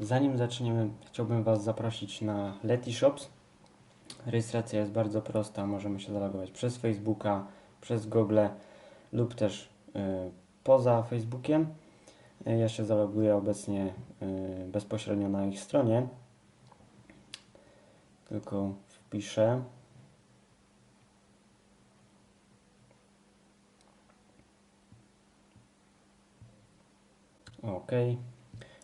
Zanim zaczniemy, chciałbym Was zaprosić na Letyshops. Rejestracja jest bardzo prosta. Możemy się zalogować przez Facebooka, przez Google lub też y, poza Facebookiem. Ja się zaloguję obecnie y, bezpośrednio na ich stronie. Tylko wpiszę. OK.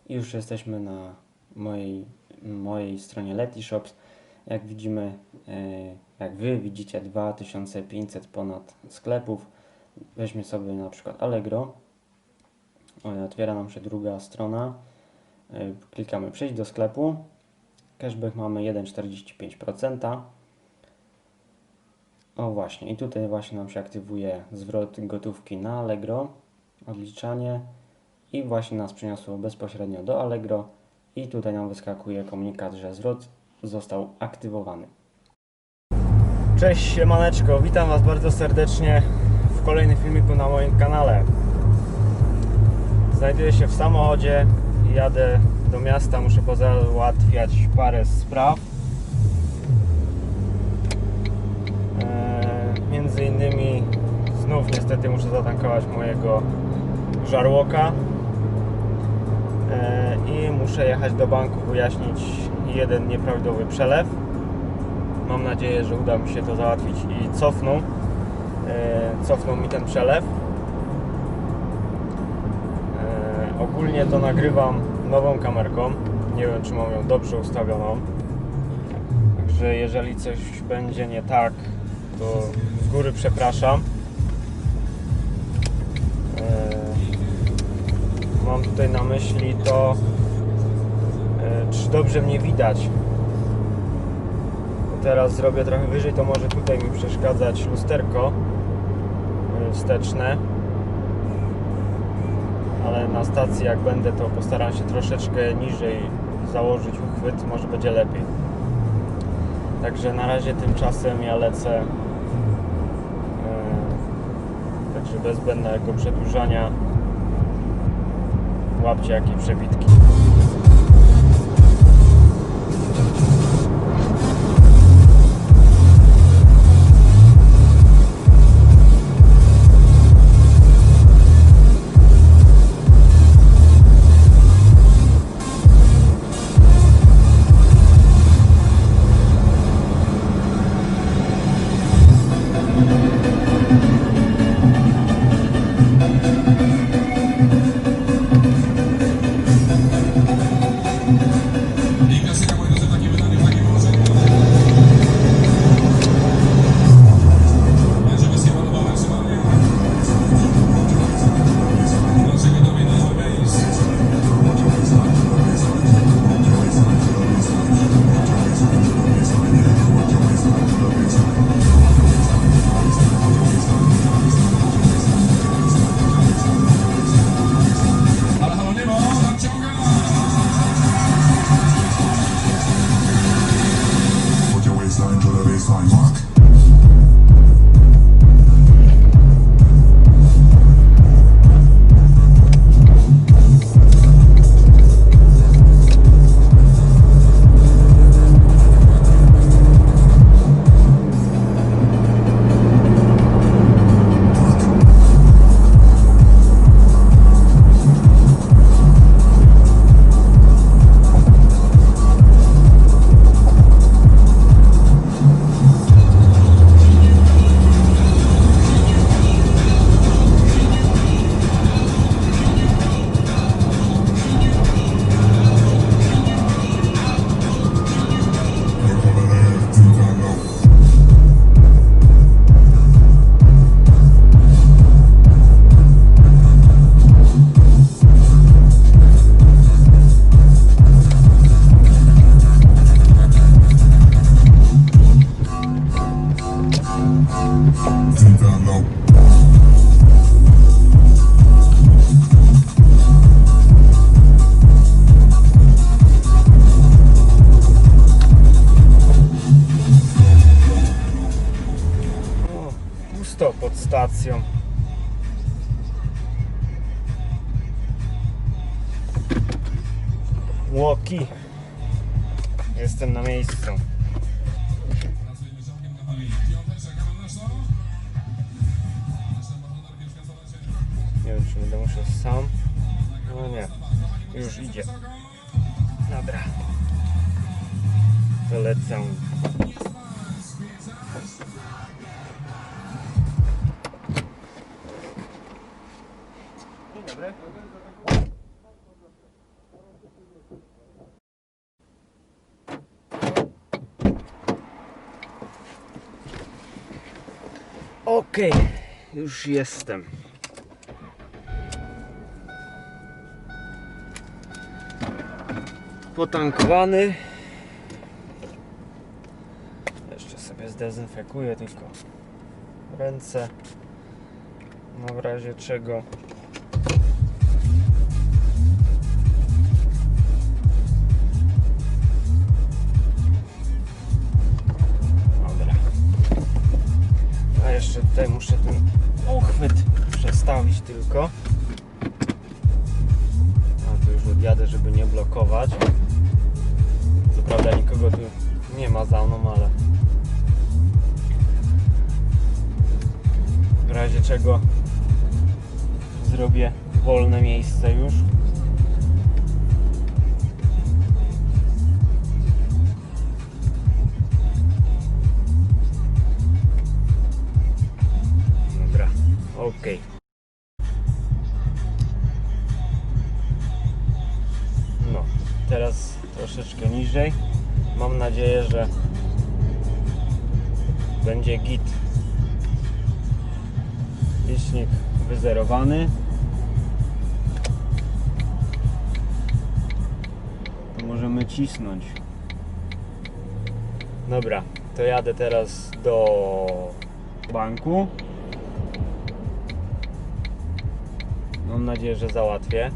I już jesteśmy na mojej, mojej stronie Letyshops. Jak widzimy, e, jak Wy widzicie 2500 ponad sklepów. Weźmy sobie na przykład Allegro. O, Otwiera nam się druga strona. E, Klikamy przejść do sklepu. Cashback mamy 1,45%. O właśnie, i tutaj właśnie nam się aktywuje zwrot gotówki na Allegro, odliczanie i właśnie nas przeniosło bezpośrednio do Allegro i tutaj nam wyskakuje komunikat, że zwrot został aktywowany. Cześć siemaneczko, witam Was bardzo serdecznie w kolejnym filmiku na moim kanale. Znajduję się w samochodzie i jadę do miasta, muszę pozałatwiać parę spraw. Eee, między innymi znów niestety muszę zatankować mojego żarłoka i muszę jechać do banku wyjaśnić jeden nieprawidłowy przelew. Mam nadzieję, że uda mi się to załatwić i cofną. E, Cofną mi ten przelew. E, Ogólnie to nagrywam nową kamerką. Nie wiem, czy mam ją dobrze ustawioną. Także jeżeli coś będzie nie tak, to z góry przepraszam. Mam tutaj na myśli to, e, czy dobrze mnie widać. Teraz zrobię trochę wyżej, to może tutaj mi przeszkadzać lusterko e, wsteczne. Ale na stacji jak będę, to postaram się troszeczkę niżej założyć uchwyt, może będzie lepiej. Także na razie tymczasem ja lecę. e, Także bez zbędnego przedłużania łapcie jakie przebitki. Łoki. Jestem na miejscu. Nie wiem, czy będę musiał sam. No nie. Już idzie. Dobra. To lecę. Okej, już jestem. Potankowany. Jeszcze sobie zdezynfekuję tylko ręce. No w razie czego. Muszę ten uchwyt przestawić tylko. A tu już odjadę, żeby nie blokować. Co prawda nikogo tu nie ma za mną, ale w razie czego zrobię wolne miejsce już. Okej. No, teraz troszeczkę niżej. Mam nadzieję, że będzie git. Licznik wyzerowany. To możemy cisnąć. Dobra, to jadę teraz do banku. Mam nadzieję, że załatwię.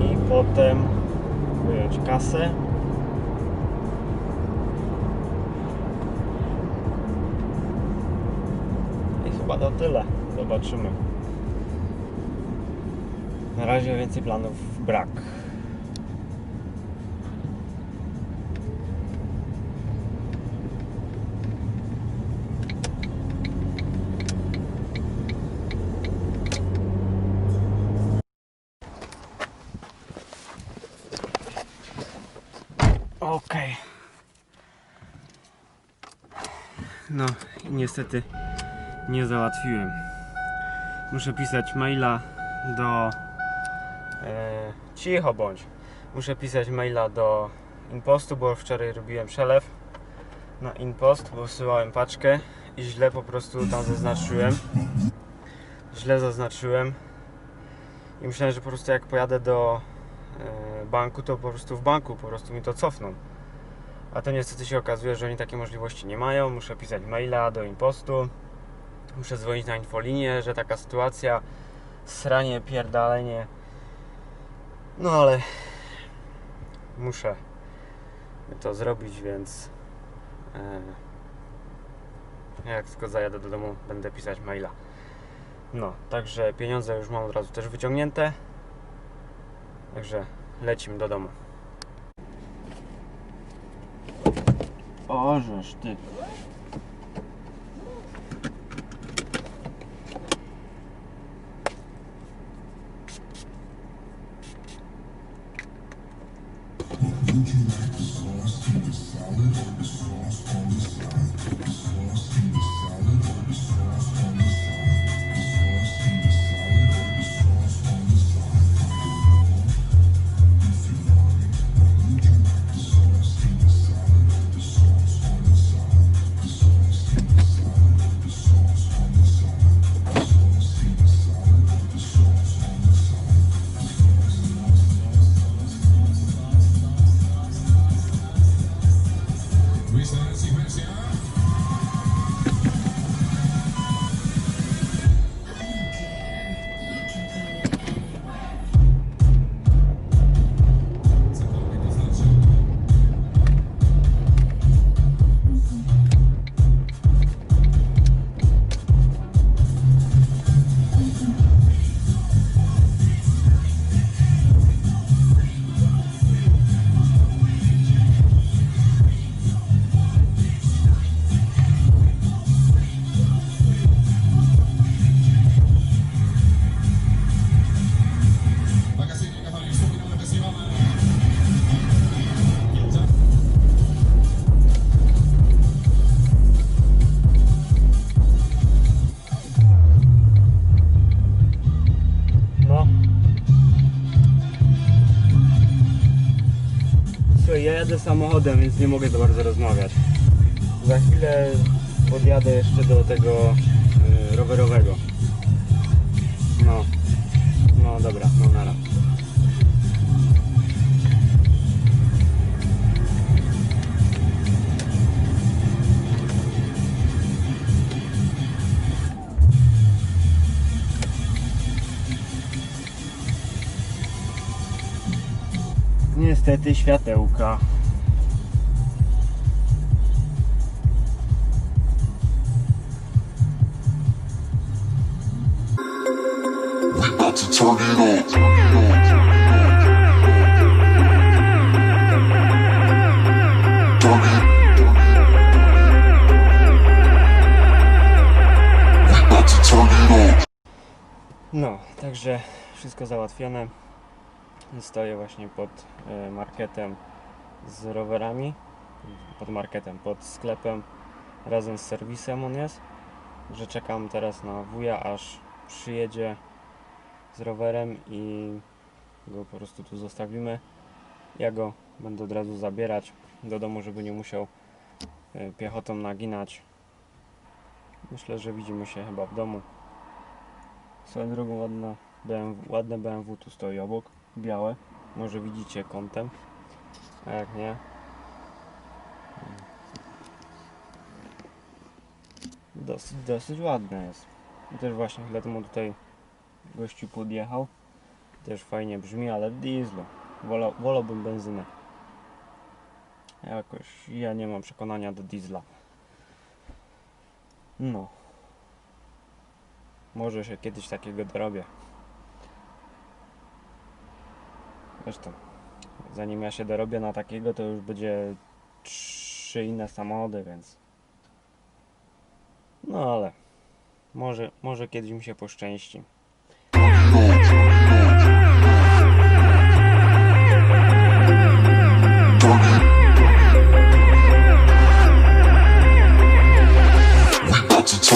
I potem wyjąć kasę. I chyba to tyle. Zobaczymy. Na razie więcej planów brak. Niestety nie załatwiłem. Muszę pisać maila do. E, cicho bądź. Muszę pisać maila do Impostu, bo wczoraj robiłem przelew na Impost, bo wysyłałem paczkę i źle po prostu tam zaznaczyłem. Źle zaznaczyłem. I myślałem, że po prostu jak pojadę do e, banku, to po prostu w banku po prostu mi to cofną. A to niestety się okazuje, że oni takiej możliwości nie mają. Muszę pisać maila do impostu. Muszę dzwonić na infolinię, że taka sytuacja, sranie, pierdalenie. No ale muszę to zrobić, więc e, jak tylko zajadę do domu, będę pisać maila. No, także pieniądze już mam od razu też wyciągnięte. Także lecimy do domu. Garagenstück jadę samochodem, więc nie mogę za bardzo rozmawiać. Za chwilę podjadę jeszcze do tego y, rowerowego. No. No dobra, no nara. It on. No, także wszystko załatwione. Stoję właśnie pod e, marketem z rowerami. Pod marketem, pod sklepem razem z serwisem on jest. Że czekam teraz na wuja, aż przyjedzie z rowerem i go po prostu tu zostawimy. Ja go będę od razu zabierać do domu, żeby nie musiał e, piechotą naginać. Myślę, że widzimy się chyba w domu. Swoją drogą ładna BMW, ładne BMW tu stoi obok, białe. Może widzicie kątem, a jak nie. Dosyć, dosyć ładne jest. I też właśnie dlatego tutaj gościu podjechał. Też fajnie brzmi, ale dieslu. Wola, wolałbym benzynę. Jakoś ja nie mam przekonania do diesla. No. Może się kiedyś takiego dorobię. Zresztą, zanim ja się dorobię na takiego, to już będzie trzy inne samochody, więc. No ale. Może, może kiedyś mi się poszczęści. Turn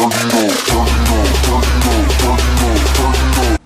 it on. Turn it on. Turn it on. Turn it on.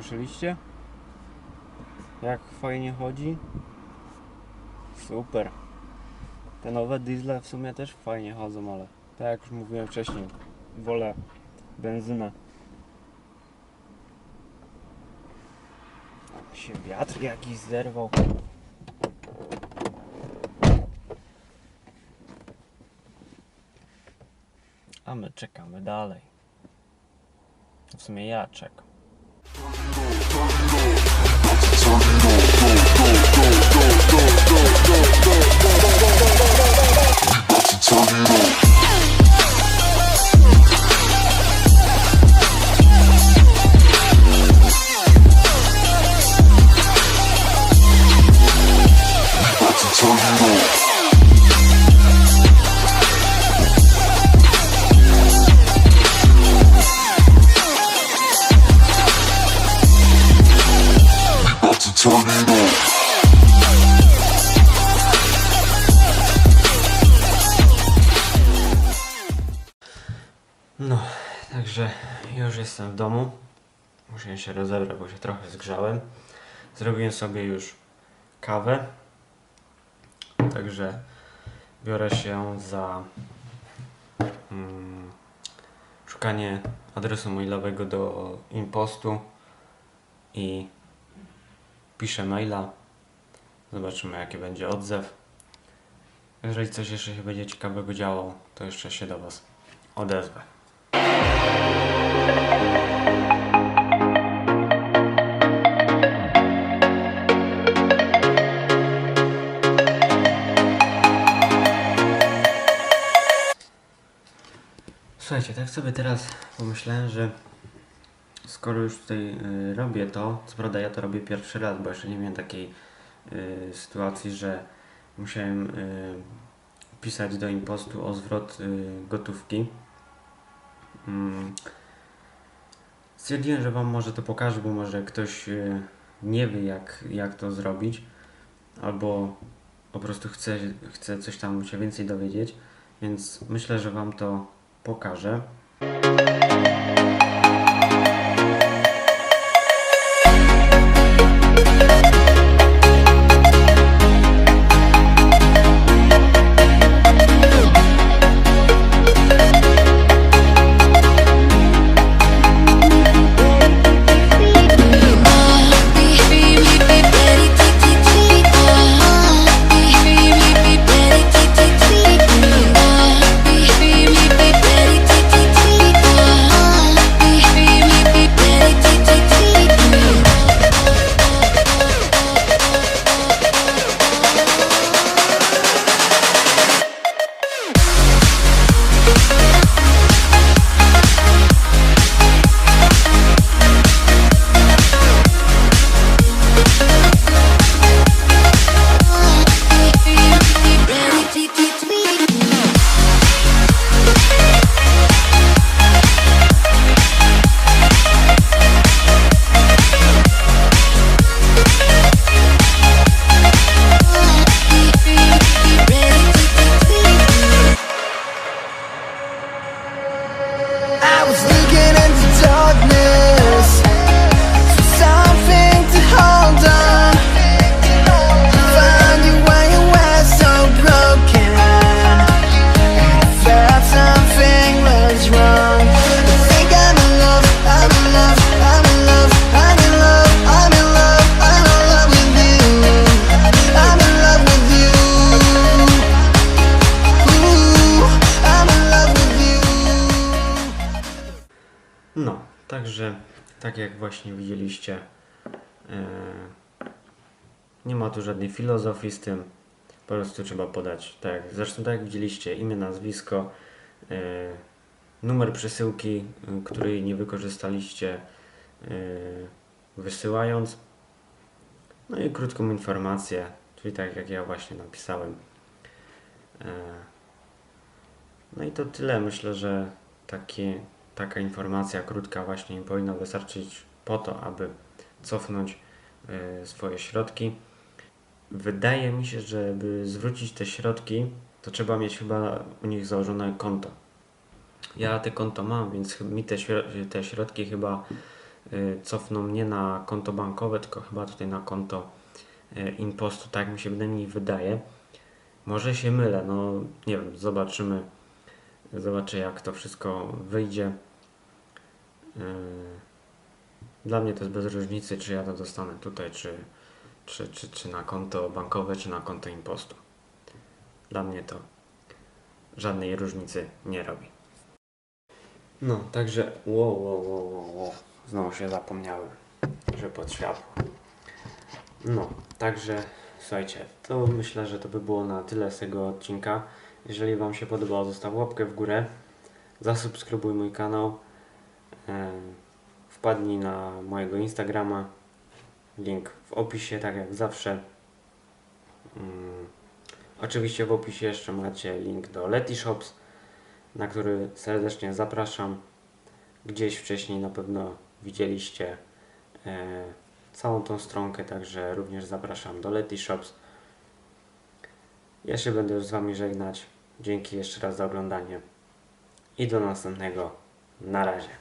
Słyszeliście? Jak fajnie chodzi? Super. Te nowe diesle w sumie też fajnie chodzą, ale tak jak już mówiłem wcześniej, wolę benzynę. Się wiatr jakiś zerwał. A my czekamy dalej. W sumie ja czekam. About to turn it on. Się trochę zgrzałem. Zrobiłem sobie już kawę. Także biorę się za mm, szukanie adresu mailowego do impostu i piszę maila. Zobaczymy jaki będzie odzew. Jeżeli coś jeszcze się będzie ciekawego działo, to jeszcze się do Was odezwę. Słuchajcie, tak sobie teraz pomyślałem, że skoro już tutaj y, robię to, co prawda ja to robię pierwszy raz, bo jeszcze nie miałem takiej y, sytuacji, że musiałem y, pisać do impostu o zwrot y, gotówki. Mm. Stwierdziłem, że Wam może to pokażę, bo może ktoś y, nie wie jak, jak to zrobić, albo po prostu chce, chce coś tam się więcej dowiedzieć, więc myślę, że Wam to pokażę. Właśnie widzieliście, e, nie ma tu żadnej filozofii z tym. Po prostu trzeba podać, tak, zresztą tak jak widzieliście, imię, nazwisko, e, numer przesyłki, e, której nie wykorzystaliście wysyłając. No i krótką informację, czyli tak jak ja właśnie napisałem. No i to tyle. Myślę, że taka informacja krótka właśnie powinna wystarczyć po to, aby cofnąć e, swoje środki. Wydaje mi się, że żeby zwrócić te środki, to trzeba mieć chyba u nich założone konto. Ja te konto mam, więc mi te, te środki chyba e, cofną nie na konto bankowe, tylko chyba tutaj na konto e, impostu, tak mi się przynajmniej wydaje. Może się mylę, no nie wiem, zobaczymy. Zobaczę jak to wszystko wyjdzie. Dla mnie to jest bez różnicy, czy ja to dostanę tutaj, czy, czy, czy, czy na konto bankowe, czy na konto impostu. Dla mnie to żadnej różnicy nie robi. No, także wow, wow, wow, wow, wow. Znowu się zapomniałem, że pod światło. No, także słuchajcie, to myślę, że to by było na tyle z tego odcinka. Jeżeli Wam się podobało, zostaw łapkę w górę, zasubskrybuj mój kanał, em, wpadnij na mojego Instagrama, link w opisie, tak jak zawsze. Mm, Oczywiście w opisie jeszcze macie link do Letyshops, na który serdecznie zapraszam. Gdzieś wcześniej na pewno widzieliście e, całą tą stronkę, także również zapraszam do Letyshops. Ja się będę już z Wami żegnać. Dzięki jeszcze raz za oglądanie i do następnego. Na razie.